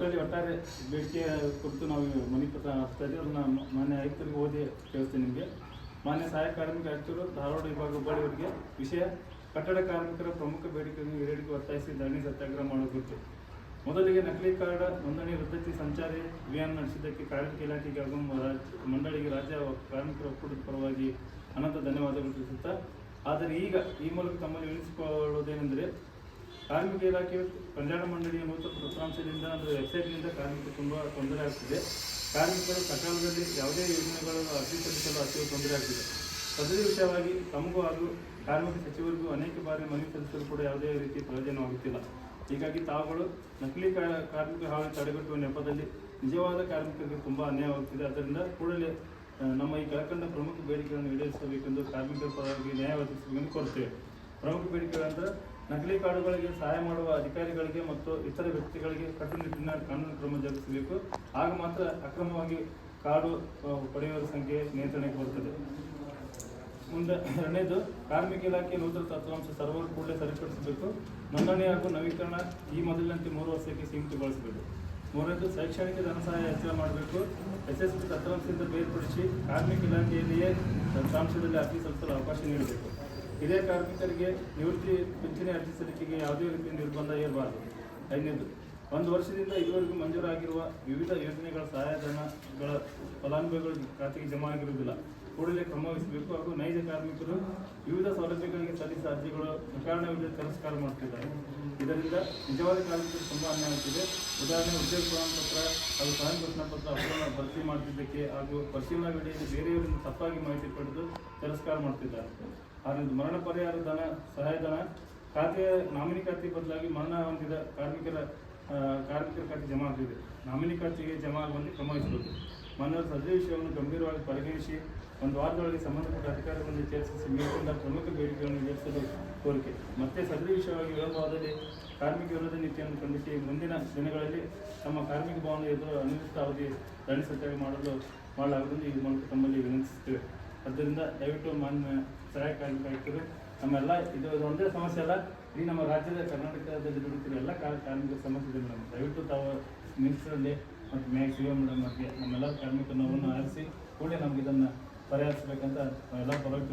ಒಟ್ಟಲ್ಲಿ ಒಟ್ಟಾರೆ ಬೇಡಿಕೆ ಕುರಿತು ನಾವು ಮನೆ ಪತ್ರ ಹಾಕ್ತಾ ಇದ್ದೀವಿ ಅದನ್ನ ಮಾನ್ಯ ಆಯುಕ್ತರಿಗೆ ಓದಿ ಕೇಳಿಸ್ತೀನಿ ನಿಮಗೆ. ಮಾನ್ಯ ಸಹಾಯಕ ಕಾರ್ಮಿಕ ಆಯುಕ್ತರು, ಧಾರವಾಡ ವಿಭಾಗ ಹುಬ್ಬಳ್ಳಿಯವರಿಗೆ ವಿಷಯ ಕಟ್ಟಡ ಕಾರ್ಮಿಕರ ಪ್ರಮುಖ ಬೇಡಿಕೆಯನ್ನು ಈಡೇರಿಕೆ ಒತ್ತಾಯಿಸಿ ಧರಣಿ ಸತ್ಯಾಗ್ರಹ ಮಾಡಬೇಕು ಮೊದಲಿಗೆ ನಕಲಿ ಕಾರ್ಡ್ ನೋಂದಣಿ ರದ್ದತಿ ಸಂಚಾರಿ ಅಭಿಯಾನ ನಡೆಸಿದ್ದಕ್ಕೆ ಕಾರ್ಮಿಕ ಇಲಾಖೆಗೆ ಹಾಗೂ ಮಂಡಳಿಗೆ ರಾಜ್ಯ ಕಾರ್ಮಿಕರ ಒಕ್ಕೂಟದ ಪರವಾಗಿ ಅನಂತ ಧನ್ಯವಾದಗಳು ತಿಳಿಸುತ್ತಾ, ಆದರೆ ಈಗ ಈ ಮೂಲಕ ತಮ್ಮಲ್ಲಿ ವಿನಿಸಿಕೊಳ್ಳುವುದೇನೆಂದರೆ ಕಾರ್ಮಿಕ ಇಲಾಖೆ ಕಲ್ಯಾಣ ಮಂಡಳಿಯ ಮತ್ತು ತಂತ್ರಾಂಶದಿಂದ ಅಂದರೆ ವೆಬ್ಸೈಟ್ನಿಂದ ಕಾರ್ಮಿಕರು ತುಂಬ ತೊಂದರೆ ಆಗ್ತಿದೆ. ಕಾರ್ಮಿಕರು ಸಕಾಲದಲ್ಲಿ ಯಾವುದೇ ಯೋಜನೆಗಳನ್ನು ಅರ್ಜಿ ಸಲ್ಲಿಸಲು ಅತೀವ ತೊಂದರೆ ಆಗ್ತಿದೆ. ಸದರಿ ವಿಷಯವಾಗಿ ತಮಗೂ ಹಾಗೂ ಕಾರ್ಮಿಕ ಸಚಿವರಿಗೂ ಅನೇಕ ಬಾರಿ ಮನವಿ ಸಲ್ಲಿಸಲು ಕೂಡ ಯಾವುದೇ ರೀತಿ ಪ್ರಯೋಜನವಾಗುತ್ತಿಲ್ಲ. ಹೀಗಾಗಿ ತಾವುಗಳು ನಕಲಿ ಕಾರ್ಮಿಕ ಹಾವಳಿ ತಡೆಗಟ್ಟುವ ನೆಪದಲ್ಲಿ ನಿಜವಾದ ಕಾರ್ಮಿಕರಿಗೆ ತುಂಬ ಅನ್ಯಾಯವಾಗುತ್ತಿದೆ ಅದರಿಂದ ಕೂಡಲೇ ನಮ್ಮ ಈ ಕೆಳಕಂಡ ಪ್ರಮುಖ ಬೇಡಿಕೆಗಳನ್ನು ಈಡೇರಿಸಬೇಕೆಂದು ಕಾರ್ಮಿಕರ ಪರವಾಗಿ ನ್ಯಾಯ ಒದಗಿಸಬೇಕೆಂದು ಪ್ರಮುಖ ಬೇಡಿಕೆಗಳಂದ್ರೆ ನಕಲಿ ಕಾರ್ಡುಗಳಿಗೆ ಸಹಾಯ ಮಾಡುವ ಅಧಿಕಾರಿಗಳಿಗೆ ಮತ್ತು ಇತರ ವ್ಯಕ್ತಿಗಳಿಗೆ ಕಟ್ಟುನಿಟ್ಟಿನ ಕಾನೂನು ಕ್ರಮ ಜರುಗಿಸಬೇಕು. ಆಗ ಮಾತ್ರ ಅಕ್ರಮವಾಗಿ ಕಾರ್ಡು ಪಡೆಯುವವರ ಸಂಖ್ಯೆ ನಿಯಂತ್ರಣಕ್ಕೆ ಬರುತ್ತದೆ. ಮುಂದೆ ಎರಡನೇದು, ಕಾರ್ಮಿಕ ಇಲಾಖೆ ನೂತನ ತತ್ವಾಂಶ ಸರ್ವರ್ ಕೂಡಲೇ ಸರಿಪಡಿಸಬೇಕು. ನೋಂದಣಿ ಹಾಗೂ ನವೀಕರಣ ಈ ಮೊದಲಿನಂತೆ ಮೂರು ವರ್ಷಕ್ಕೆ ಸೀಮಿತಗೊಳಿಸಬೇಕು. ಮೂರನೇದು, ಶೈಕ್ಷಣಿಕ ಧನಸಹಾಯ ಹೆಚ್ಚಳ ಮಾಡಬೇಕು. ಎಸ್ ಎಸ್ ಪಿ ತತ್ವಾಂಶದಿಂದ ಬೇರ್ಪಡಿಸಿ ಕಾರ್ಮಿಕ ಇಲಾಖೆಯಲ್ಲಿಯೇ ದತ್ತಾಂಶದಲ್ಲಿ ಅರ್ಜಿ ಸಲ್ಲಿಸಲು ಅವಕಾಶ ನೀಡಬೇಕು. ಹಿರಿಯ ಕಾರ್ಮಿಕರಿಗೆ ನಿವೃತ್ತಿ ಪಿಂಚಣಿ ಅರ್ಜಿ ಸಲ್ಲಿಕೆಗೆ ಯಾವುದೇ ರೀತಿಯ ನಿರ್ಬಂಧ ಇರಬಾರದು ಐದನೇದು, ಒಂದು ವರ್ಷದಿಂದ ಇದುವರೆಗೂ ಮಂಜೂರಾಗಿರುವ ವಿವಿಧ ಯೋಜನೆಗಳ ಸಹಾಯಧನಗಳ ಫಲಾನುಭವಿಗಳ ಖಾತೆಗೆ ಜಮಾ ಆಗಿರುವುದಿಲ್ಲ. ಕೂಡಲೇ ಕ್ರಮ ವಹಿಸಬೇಕು ಹಾಗೂ ನೈಜ ಕಾರ್ಮಿಕರು ವಿವಿಧ ಸೌಲಭ್ಯಗಳಿಗೆ ಸಲ್ಲಿಸಿದ ಅರ್ಜಿಗಳು ವಿಚಾರಣೆಯಲ್ಲಿ ತಿರಸ್ಕಾರ ಮಾಡುತ್ತಿದ್ದಾರೆ. ಇದರಿಂದ ನಿಜವಾದ ಕಾರ್ಮಿಕರು ತುಂಬ ಆಗ್ತಿದೆ. ಉದಾಹರಣೆ ಉದ್ಯೋಗ ಪ್ರಮಾಣ ಪತ್ರ ಹಾಗೂ ಸಹಾಯ ಘೋಷಣಾ ಪತ್ರ ಅವರನ್ನು ಭರ್ತಿ ಮಾಡುತ್ತಿದ್ದಕ್ಕೆ ಹಾಗೂ ಪರಿಶೀಲನಾ ವೇಳೆಯಲ್ಲಿ ಬೇರೆಯವರಿಂದ ತಪ್ಪಾಗಿ ಮಾಹಿತಿ ಪಡೆದು ತಿರಸ್ಕಾರ ಮಾಡುತ್ತಿದ್ದಾರೆ. ಆದ್ದರಿಂದ ಮರಣ ಪರಿಹಾರ ಧನ ಸಹಾಯಧನ ಖಾತೆಯ ನಾಮಿನಿ ಖಾತೆ ಬದಲಾಗಿ ಮರಣ ಹೊಂದಿದ ಕಾರ್ಮಿಕರ ಕಾರ್ಮಿಕರ ಖಾತೆ ಜಮಾ ಆಗ್ತಿದೆ. ನಾಮಿನಿ ಖಾತೆಗೆ ಜಮಾ ಆಗುವಂತೆ ಕ್ರಮ ವಹಿಸಬೇಕು ಮಾನವ ಸದರಿ ವಿಷಯವನ್ನು ಗಂಭೀರವಾಗಿ ಪರಿಗಣಿಸಿ ಒಂದು ವಾರದೊಳಗೆ ಸಂಬಂಧಪಟ್ಟ ಅಧಿಕಾರಿಗಳನ್ನು ಚರ್ಚಿಸಿ ಮೇಲ್ಕೊಂಡ ಪ್ರಮುಖ ಬೇಡಿಕೆಗಳನ್ನು ಈಡೇರಿಸಲು ಕೋರಿಕೆ. ಮತ್ತೆ ಸದರಿ ವಿಷಯವಾಗಿ ವಿಳಂಬವಾದಲ್ಲಿ ಕಾರ್ಮಿಕ ವಿರೋಧ ನೀತಿಯನ್ನು ಖಂಡಿಸಿ ಮುಂದಿನ ದಿನಗಳಲ್ಲಿ ತಮ್ಮ ಕಾರ್ಮಿಕ ಭವನ ಎದುರು ಅನಿರ್ದಿಷ್ಟ ಅವಧಿ ಧರಣಿ ಸತ್ಯಾಗ ಮಾಡಲು ಮಾಡಲಾಗುವುದು ಈ ಮೂಲಕ ತಮ್ಮಲ್ಲಿ ವಿನಂತಿಸುತ್ತೇವೆ. ಆದ್ದರಿಂದ ದಯವಿಟ್ಟು ಮಾನ್ಯ ಸಹಾಯಕ ಕಾರ್ಮಿಕ ಆಯುಕ್ತರು ನಮ್ಮೆಲ್ಲ ಇದು ಒಂದೇ ಸಮಸ್ಯೆ ಅಲ್ಲ ಈ ನಮ್ಮ ರಾಜ್ಯದ ಕರ್ನಾಟಕದಲ್ಲಿ ದುಡಿತಿರೋ ಎಲ್ಲ ಕಾರ್ಮಿಕ ಸಮಸ್ಯೆ ಮೇಡಮ್ ದಯವಿಟ್ಟು ತಾವು ಮಿನಿಸ್ಟ್ರಲ್ಲಿ ಮತ್ತು ಮ್ಯಾಗ್ ಸಿ ಎಂ ಮೇಡಮ್ ಬಗ್ಗೆ ನಮ್ಮೆಲ್ಲ ಕಾರ್ಮಿಕ ನೋವನ್ನು ಆರಿಸಿ ಕೂಡಲೇ ನಮ್ಗೆ ಇದನ್ನು ಪರಿಹರಿಸಬೇಕಂತ ಎಲ್ಲ ಪರವಾಗಿ